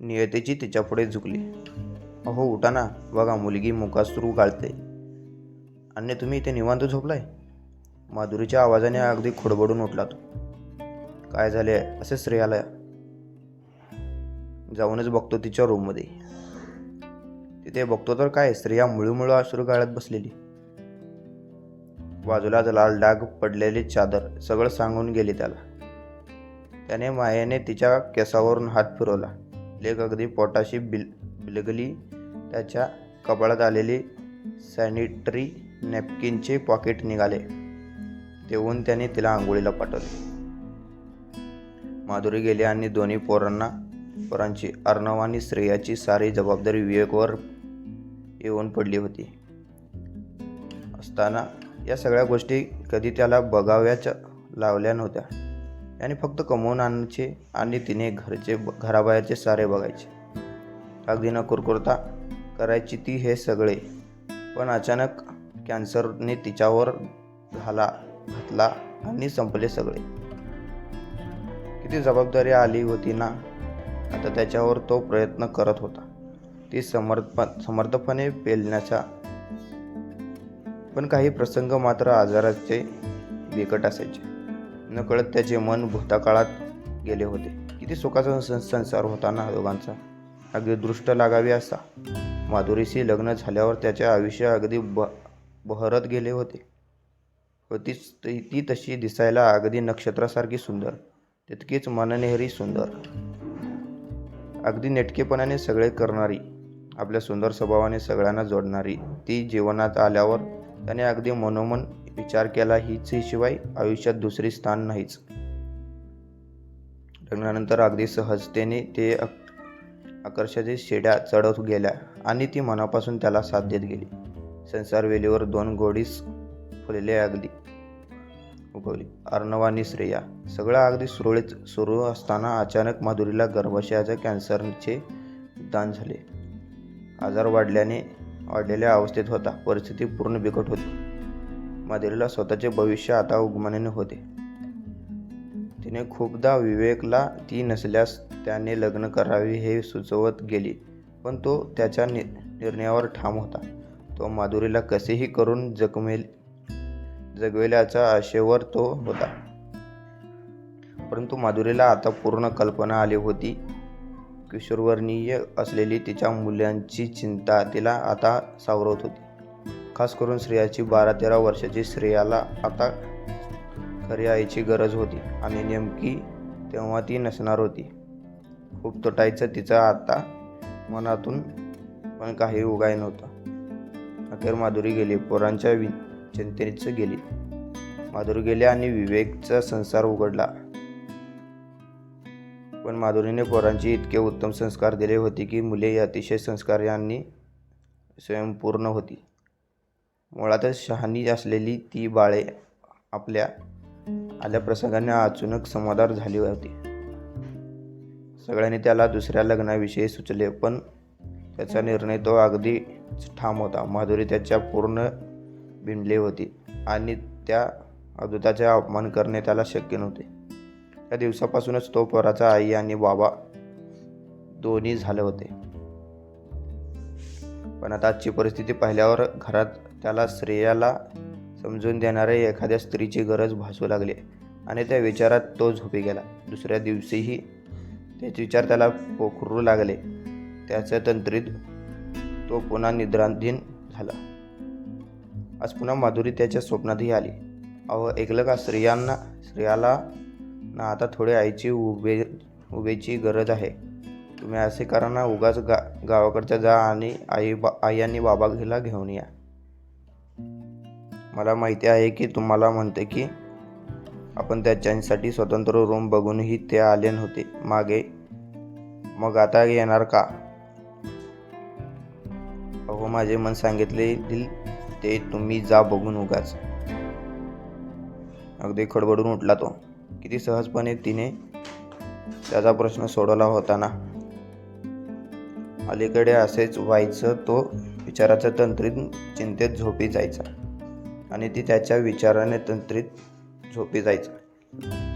नियतीची तिच्यापुढे झुकली. अहो उठा ना बघा मुलगी मुकासरू गाळते. आणि तुम्ही इथे निवांत झोपलाय? माधुरीच्या आवाजाने अगदी खुडबडून उठला तो. काय झाले असे श्रेयाला? जाऊनच बघतो तिच्या रूममध्ये. तिथे बघतो तर काय? स्त्रिया मुळूमुळू अश्रू गाळत बसलेली. बाजूलाच लाल डाग पडलेली चादर सगळं सांगून गेली त्याला. त्याने मायेने तिच्या केसावरून हात फिरवला. लेक अगदी पोटाशी बिल बिलगली. त्याच्या कपाळात आलेली सॅनिटरी नॅपकिनचे पॉकेट निघाले. तेवून त्याने तिला आंघोळीला पाठवले. माधुरी गेली आणि दोन्ही पोरांना पोरांची अर्णव आणि श्रेयाची सारी जबाबदारी विवेकवर येऊन पडली होती. असताना या सगळ्या गोष्टी कधी त्याला बघाव्याच्या लावल्या नव्हत्या. त्याने फक्त कमवून आणायचे आणि तिने घरचे घराबाहेरचे सारे बघायचे. अगदी न कुरकुरता करायची ती हे सगळे. पण अचानक कॅन्सरने तिच्यावर घाला घातला आणि संपले सगळे. किती जबाबदारी आली होती ना? आता त्याच्यावर तो प्रयत्न करत होता. ती समर्प समर्थपणे पेलण्याचा. पण काही प्रसंग मात्र आजाराचे बिकट असायचे. नकळत त्याचे मन भूताकाळात गेले होते. किती सुखाचा सं- संसार होता ना दोघांचा? अगदी दृष्ट लागावी असा. माधुरीशी लग्न झाल्यावर त्याचे आयुष्य अगदी ब बहरत गेले होते. होतीच ती ती तशी दिसायला अगदी नक्षत्रासारखी सुंदर. तितकीच मननेहरी सुंदर. अगदी नेटकेपणाने सगळे करणारी आपल्या सुंदर स्वभावाने सगळ्यांना जोडणारी ती जीवनात आल्यावर त्याने अगदी मनोमन विचार केला हीच शिवाय आयुष्यात दुसरी स्थान नाहीच. लग्नानंतर अगदी सहजतेने ते आकर्षाचे शेड्या चढत गेल्या आणि ती मनापासून त्याला साथ देत गेली. संसार वेलीवर दोन गोडीस फुलले अगदी. उगवली. अर्णव आणि श्रेया. सगळं अगदी सुरळीत सुरू असताना अचानक माधुरीला गर्भाशयाच्या कॅन्सरचे दान झाले. आजार वाढल्याने वाढलेल्या अवस्थेत होता. परिस्थिती पूर्ण बिकट होती. माधुरीला स्वतःचे भविष्य आता उगमनाने होते. तिने खूपदा विवेकला ती नसल्यास त्याने लग्न करावे हे सुचवत गेली पण तो त्याच्या नि निर्णयावर ठाम होता. तो माधुरीला कसेही करून जखमेल जगवेल्याच्या आशेवर तो होता. परंतु माधुरीला आता पूर्ण कल्पना आली होती. किशोरवर्णीय असलेली तिच्या मुलांची चिंता तिला आता सावरत होती. खास करून स्त्रियाची बारा तेरा वर्षाची स्त्रियाला आता खरी आईची गरज होती आणि नेमकी तेव्हा ती नसणार होती. खूप तुटायचं तिचं आता मनातून पण काही उगाय नव्हतं. अखेर माधुरी गेली पोरांच्या वि चिंतेच गेली. माधुरी गेली आणि विवेकचा संसार उघडला. पण माधुरीने पोरांची इतके उत्तम संस्कार दिले होते की मुले अतिशय संस्कारांनी स्वयंपूर्ण होती. मुळातच शहाणी असलेली ती बाळे आपल्या आल्या प्रसंगाने अचानक समाधार झाली होती. सगळ्यांनी त्याला दुसऱ्या लग्नाविषयी सुचले पण त्याचा निर्णय तो अगदी ठाम होता. माधुरी त्याच्या पूर्ण बिनली होती आणि त्या अदुताचे अपमान करणे त्याला शक्य नव्हते. त्या दिवसापासूनच तो पोराचा आई आणि बाबा दोन्ही झाले होते. पण आता आजची परिस्थिती पाहिल्यावर घरात त्याला श्रेयाला समजून देणाऱ्या एखाद्या स्त्रीची गरज भासू लागली आणि त्या विचारात तो झोपी गेला. दुसऱ्या दिवशीही त्याचे विचार त्याला पोखरू लागले. त्याच्या तंत्रीत तो पुन्हा निद्राधीन झाला. आज पुन्हा माधुरी त्याच्या स्वप्नातही आली. अहो ऐकलं का? स्त्रियांना स्त्रियाला ना आता थोडे आईची उभे उभेची गरज आहे. तुम्ही असे करा ना उगाच गा गावाकडच्या जा आणि आई बा आई आणि बाबा घेऊन या. मला माहिती आहे की तुम्हाला म्हणते की आपण त्याच्यासाठी स्वतंत्र रूम बघूनही ते आले नव्हते. मागे मग आता येणार का? अहो माझे मन सांगितले ते तुम्ही जा बघून उगाच. अगदी खडबडून उठला तो. किती सहजपणे तिने त्याचा प्रश्न सोडवला होता ना. अलीकडे असेच व्हायचं तो विचाराचं तंत्रीत चिंतेत झोपी जायचा. आणि ती त्याच्या विचाराने तंत्रित झोपी जायचं.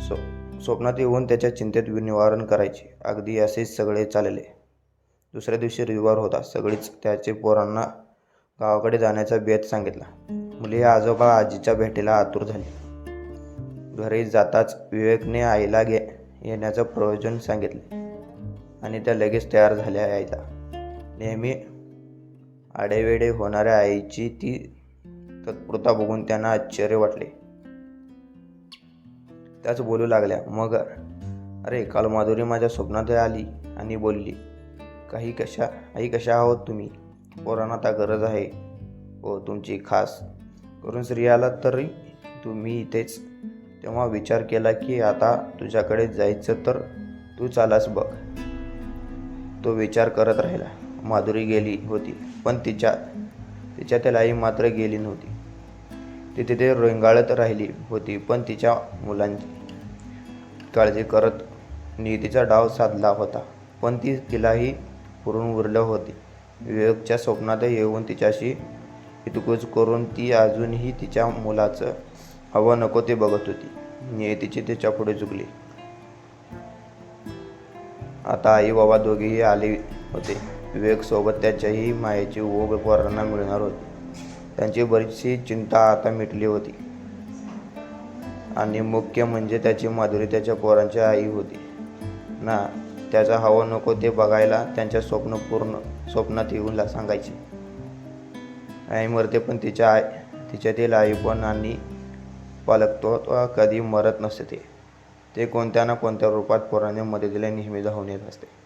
स्व स्वप्नात येऊन त्याच्या चिंतेत निवारण करायचे. अगदी असेच सगळे चालले. दुसऱ्या दिवशी रविवार होता. सगळीच त्याचे पोरांना गावाकडे जाण्याचा बेत सांगितला. मुले आजोबा आजीच्या भेटीला आतुर झाली. घरी जाताच विवेकने आईला घे येण्याचं प्रयोजन सांगितले. आणि त्या लगेच तयार झाल्या यायला नेहमी आडेवेडे होणाऱ्या आईची ती तत्पुरता बघून त्यांना आश्चर्य वाटले. त्याच बोलू लागल्या मग अरे काल माधुरी माझ्या स्वप्नात आली आणि बोलली काही कशा आई कशा आहोत तुम्ही? पोरांना आता गरज आहे. हो तुमची खास करून स्त्रियाला तरी तुम्ही इथेच. तेव्हा विचार केला की आता तुझ्याकडे जायचं तर तू चालास बघ. तो विचार करत राहिला. माधुरी गेली होती पण तिच्या तिच्यातील आई मात्र गेली नव्हती. ती तिथे रेंगाळत राहिली होती पण तिच्या मुलांची काळजी करत नियतीचा डाव साधला होता पण ती तिलाही पुरून उरलं होती. विवेकच्या स्वप्नात येऊन तिच्याशी हितकूज करून ती अजूनही तिच्या मुलाचं हवं नको ते बघत होती. नियतीची तिच्या पुढे झुकली. आता आई बाबा दोघेही आले होते. विवेकसोबत त्याच्याही मायेची ओघ पोरांना मिळणार होती. त्यांची बरीचशी चिंता आता मिटली होती. आणि मुख्य म्हणजे त्याची माधुरी त्याच्या पोरांची आई होती. ना त्याचा हवा नको ते बघायला त्यांच्या स्वप्न पूर्ण स्वप्नात येऊन ला- सांगायचे. आई मरते पण तिच्या आई तिच्यातील आई पण आणि पालकत्व कधी मरत नसते ते कोणत्या ना कोणत्या रूपात पोरांनी मदतीला नेहमी धावून येत असते.